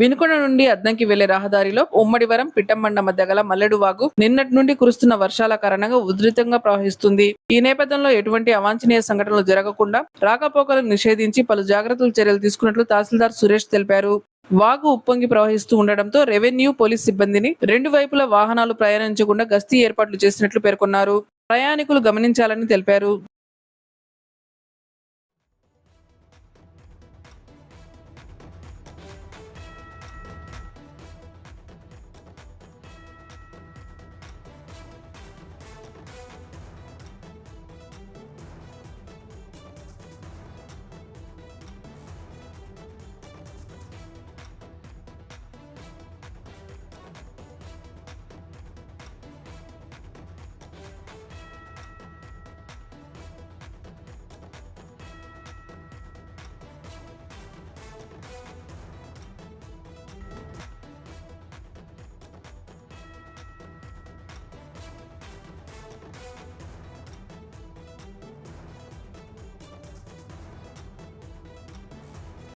వినుకొండ నుండి అద్దంకి వెళ్ళే రహదారిలో ఉమ్మడివరం పిట్టంబండ మధ్య గల మల్లెడు వాగు నిన్నటి నుండి కురుస్తున్న వర్షాల కారణంగా ఉధృతంగా ప్రవహిస్తుంది. ఈ నేపథ్యంలో ఎటువంటి అవాంఛనీయ సంఘటనలు జరగకుండా రాకపోకలను నిషేధించి పలు జాగ్రత్తలు చర్యలు తీసుకున్నట్లు తహసీల్దార్ సురేష్ తెలిపారు. వాగు ఉప్పొంగి ప్రవహిస్తూ ఉండడంతో రెవెన్యూ పోలీస్ సిబ్బందిని రెండు వైపులా వాహనాలు ప్రయాణించకుండా గస్తీ ఏర్పాట్లు చేసినట్లు పేర్కొన్నారు. ప్రయాణికులు గమనించాలని తెలిపారు.